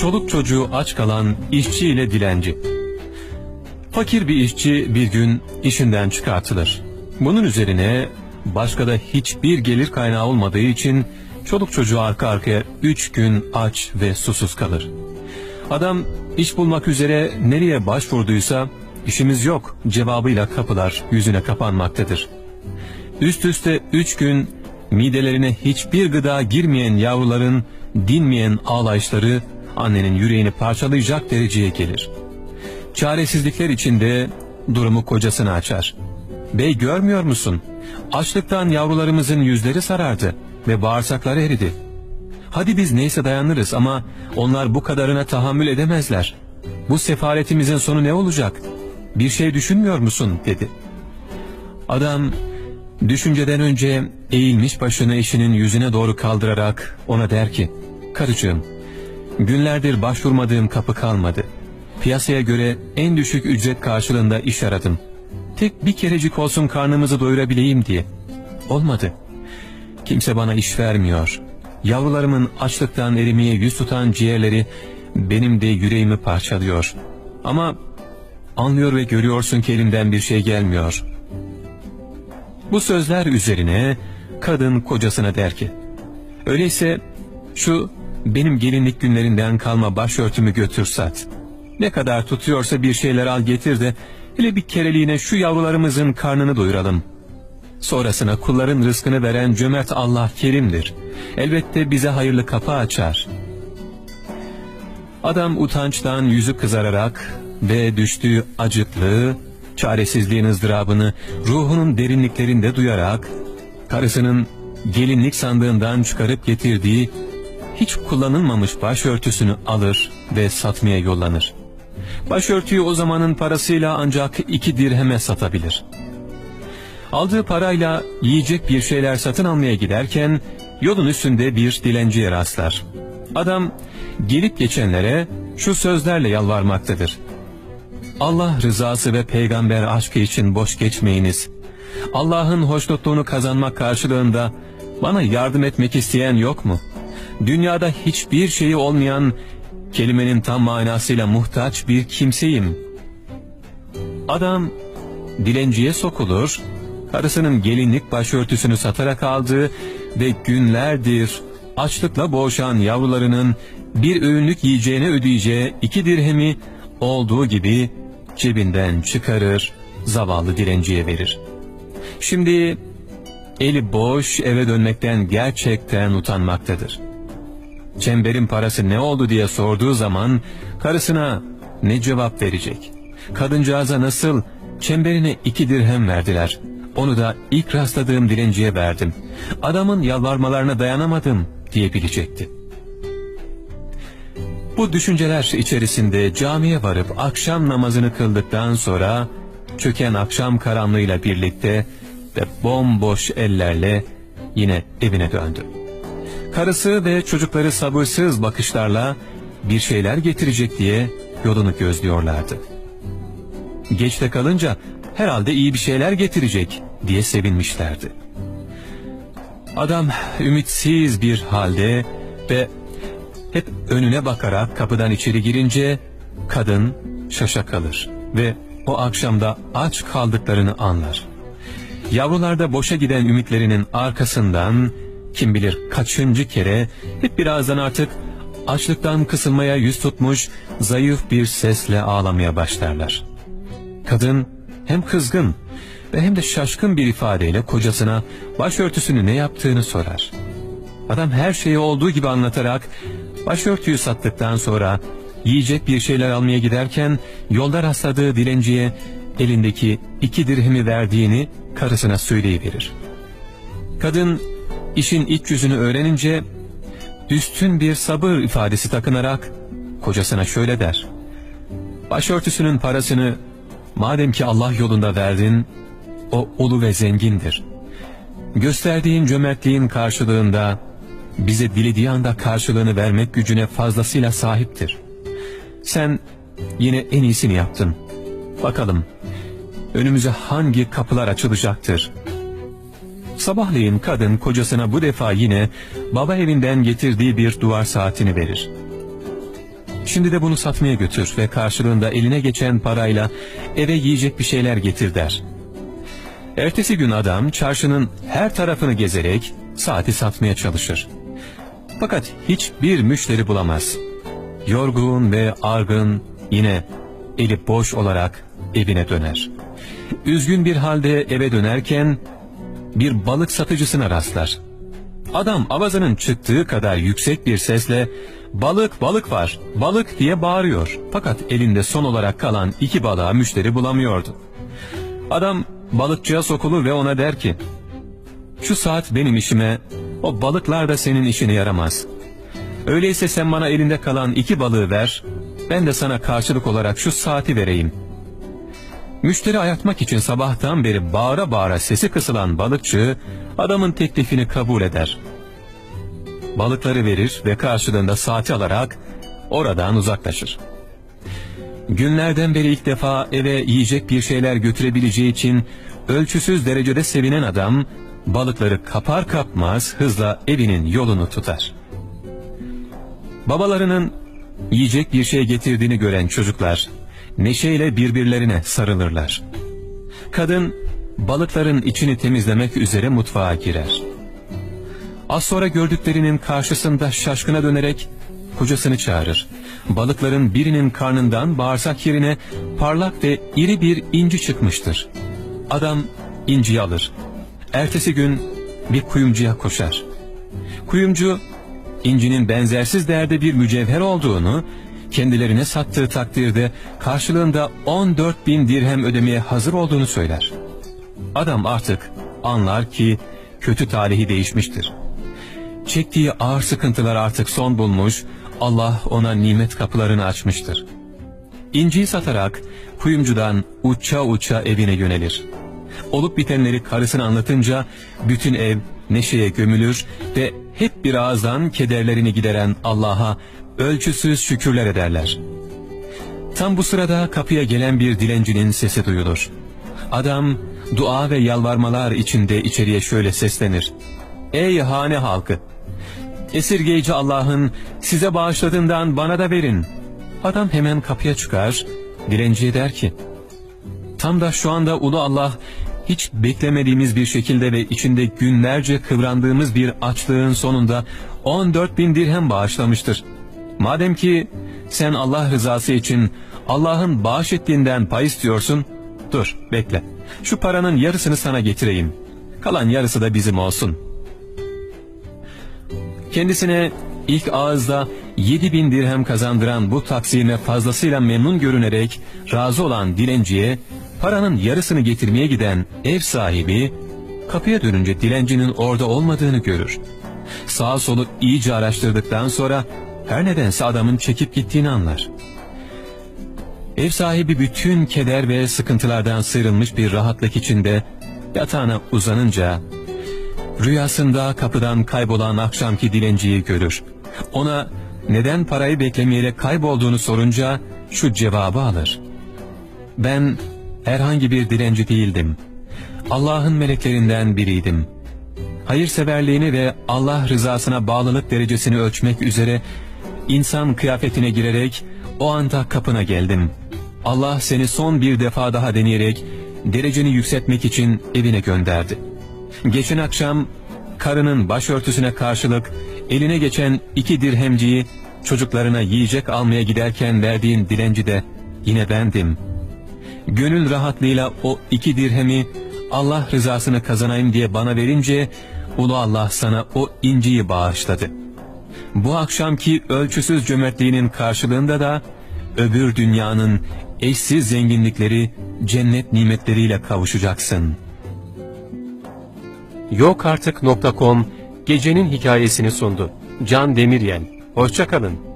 Çoluk çocuğu aç kalan işçi ile dilenci. Fakir bir işçi bir gün işinden çıkartılır. Bunun üzerine başka da hiçbir gelir kaynağı olmadığı için çoluk çocuğu arka arkaya üç gün aç ve susuz kalır. Adam iş bulmak üzere nereye başvurduysa işimiz yok cevabıyla kapılar yüzüne kapanmaktadır. Üst üste üç gün midelerine hiçbir gıda girmeyen yavruların dinmeyen ağlayışları annenin yüreğini parçalayacak dereceye gelir. Çaresizlikler içinde durumu kocasına açar. Bey görmüyor musun? Açlıktan yavrularımızın yüzleri sarardı ve bağırsakları eridi. Hadi biz neyse dayanırız ama onlar bu kadarına tahammül edemezler. Bu sefaletimizin sonu ne olacak? Bir şey düşünmüyor musun? dedi. Adam düşünceden önce eğilmiş başını eşinin yüzüne doğru kaldırarak ona der ki, Karıcığım, günlerdir başvurmadığım kapı kalmadı. Piyasaya göre en düşük ücret karşılığında iş aradım. Tek bir kerecik olsun karnımızı doyurabileyim diye. Olmadı. Kimse bana iş vermiyor. Yavrularımın açlıktan erimeye yüz tutan ciğerleri benim de yüreğimi parçalıyor. Ama anlıyor ve görüyorsun ki elimden bir şey gelmiyor. Bu sözler üzerine kadın kocasına der ki, Öyleyse şu benim gelinlik günlerinden kalma başörtümü götür sat. Ne kadar tutuyorsa bir şeyler al getir de hele bir kereliğine şu yavrularımızın karnını doyuralım. Sonrasına kulların rızkını veren cömert Allah kerimdir. Elbette bize hayırlı kapı açar. Adam utançtan yüzü kızararak ve düştüğü acıklığı, çaresizliğin ızdırabını ruhunun derinliklerinde duyarak, karısının gelinlik sandığından çıkarıp getirdiği hiç kullanılmamış başörtüsünü alır ve satmaya yollanır. Başörtüyü o zamanın parasıyla ancak iki dirheme satabilir. Aldığı parayla yiyecek bir şeyler satın almaya giderken yolun üstünde bir dilenciye rastlar. Adam gelip geçenlere şu sözlerle yalvarmaktadır. Allah rızası ve peygamber aşkı için boş geçmeyiniz. Allah'ın hoşnutluğunu kazanmak karşılığında bana yardım etmek isteyen yok mu? Dünyada hiçbir şeyi olmayan kelimenin tam manasıyla muhtaç bir kimseyim. Adam dilenciye sokulur, karısının gelinlik başörtüsünü satarak aldığı ve günlerdir açlıkla boğuşan yavrularının bir öğünlük yiyeceğine ödeyeceği iki dirhemi olduğu gibi cebinden çıkarır, zavallı dilenciye verir. Şimdi eli boş eve dönmekten gerçekten utanmaktadır. Çemberin parası ne oldu diye sorduğu zaman karısına ne cevap verecek? Kadıncağıza nasıl çemberine iki dirhem verdiler. Onu da ilk rastladığım dilenciye verdim. Adamın yalvarmalarına dayanamadım diyebilecekti. Bu düşünceler içerisinde camiye varıp akşam namazını kıldıktan sonra çöken akşam karanlığıyla birlikte ve bomboş ellerle yine evine döndü. Karısı ve çocukları sabırsız bakışlarla bir şeyler getirecek diye yolunu gözlüyorlardı. Geçte kalınca herhalde iyi bir şeyler getirecek diye sevinmişlerdi. Adam ümitsiz bir halde ve hep önüne bakarak kapıdan içeri girince kadın şaşa kalır ve o akşamda aç kaldıklarını anlar. Yavrular da boşa giden ümitlerinin arkasından kim bilir kaçıncı kere hep birazdan artık açlıktan kısılmaya yüz tutmuş zayıf bir sesle ağlamaya başlarlar. Kadın hem kızgın ve hem de şaşkın bir ifadeyle kocasına başörtüsünü ne yaptığını sorar. Adam her şeyi olduğu gibi anlatarak başörtüyü sattıktan sonra yiyecek bir şeyler almaya giderken yolda rastladığı dilenciye elindeki iki dirhemi verdiğini karısına söyleyiverir. Kadın işin iç yüzünü öğrenince üstün bir sabır ifadesi takınarak kocasına şöyle der. Başörtüsünün parasını madem ki Allah yolunda verdin, o ulu ve zengindir. Gösterdiğin cömertliğin karşılığında bize dilediği anda karşılığını vermek gücüne fazlasıyla sahiptir. Sen yine en iyisini yaptın. Bakalım önümüze hangi kapılar açılacaktır? Sabahleyin kadın kocasına bu defa yine baba evinden getirdiği bir duvar saatini verir. Şimdi de bunu satmaya götür ve karşılığında eline geçen parayla eve yiyecek bir şeyler getir der. Ertesi gün adam çarşının her tarafını gezerek saati satmaya çalışır. Fakat hiçbir müşteri bulamaz. Yorgun ve argın yine eli boş olarak evine döner. Üzgün bir halde eve dönerken bir balık satıcısına rastlar. Adam avazının çıktığı kadar yüksek bir sesle balık balık var balık diye bağırıyor. Fakat elinde son olarak kalan iki balığa müşteri bulamıyordu. Adam balıkçıya sokulur ve ona der ki şu saat benim işime o balıklar da senin işine yaramaz. Öyleyse sen bana elinde kalan iki balığı ver ben de sana karşılık olarak şu saati vereyim. Müşteri ayartmak için sabahtan beri bağıra bağıra sesi kısılan balıkçı adamın teklifini kabul eder. Balıkları verir ve karşılığında saati alarak oradan uzaklaşır. Günlerden beri ilk defa eve yiyecek bir şeyler götürebileceği için ölçüsüz derecede sevinen adam balıkları kapar kapmaz hızla evinin yolunu tutar. Babalarının yiyecek bir şey getirdiğini gören çocuklar neşeyle birbirlerine sarılırlar. Kadın balıkların içini temizlemek üzere mutfağa girer. Az sonra gördüklerinin karşısında şaşkına dönerek kocasını çağırır. Balıkların birinin karnından bağırsak yerine parlak ve iri bir inci çıkmıştır. Adam inciyi alır. Ertesi gün bir kuyumcuya koşar. Kuyumcu incinin benzersiz değerde bir mücevher olduğunu, kendilerine sattığı takdirde karşılığında 14 bin dirhem ödemeye hazır olduğunu söyler. Adam artık anlar ki kötü talihi değişmiştir. Çektiği ağır sıkıntılar artık son bulmuş, Allah ona nimet kapılarını açmıştır. İnciyi satarak kuyumcudan uça uça evine yönelir. Olup bitenleri karısına anlatınca bütün ev neşeye gömülür ve hep bir ağızdan kederlerini gideren Allah'a ölçüsüz şükürler ederler. Tam bu sırada kapıya gelen bir dilencinin sesi duyulur. Adam dua ve yalvarmalar içinde içeriye şöyle seslenir. Ey hane halkı! Esirgeyici Allah'ın size bağışladığından bana da verin. Adam hemen kapıya çıkar, dilenciye der ki, Tam da şu anda Ulu Allah hiç beklemediğimiz bir şekilde ve içinde günlerce kıvrandığımız bir açlığın sonunda 14 bin dirhem bağışlamıştır. Madem ki sen Allah rızası için Allah'ın bağış ettiğinden pay istiyorsun, dur bekle. Şu paranın yarısını sana getireyim. Kalan yarısı da bizim olsun. Kendisine ilk ağızda 7 bin dirhem kazandıran bu taksirine fazlasıyla memnun görünerek razı olan dilenciye paranın yarısını getirmeye giden ev sahibi kapıya dönünce dilencinin orada olmadığını görür. Sağa solu iyice araştırdıktan sonra her nedense adamın çekip gittiğini anlar. Ev sahibi bütün keder ve sıkıntılardan sıyrılmış bir rahatlık içinde yatağına uzanınca rüyasında kapıdan kaybolan akşamki dilenciyi görür. Ona neden parayı beklemeyerek kaybolduğunu sorunca şu cevabı alır. Ben herhangi bir dilenci değildim. Allah'ın meleklerinden biriydim. Hayırseverliğini ve Allah rızasına bağlılık derecesini ölçmek üzere insan kıyafetine girerek o anda kapına geldim. Allah seni son bir defa daha deneyerek dereceni yükseltmek için evine gönderdi. Geçen akşam karının başörtüsüne karşılık eline geçen iki dirhemciyi çocuklarına yiyecek almaya giderken verdiğin dilenci de yine bendim. Gönül rahatlığıyla o iki dirhemi Allah rızasını kazanayım diye bana verince Ulu Allah sana o inciyi bağışladı. Bu akşamki ölçüsüz cömertliğinin karşılığında da öbür dünyanın eşsiz zenginlikleri, cennet nimetleriyle kavuşacaksın. Yokartık.com gecenin hikayesini sundu. Can Demiryen. Hoşçakalın.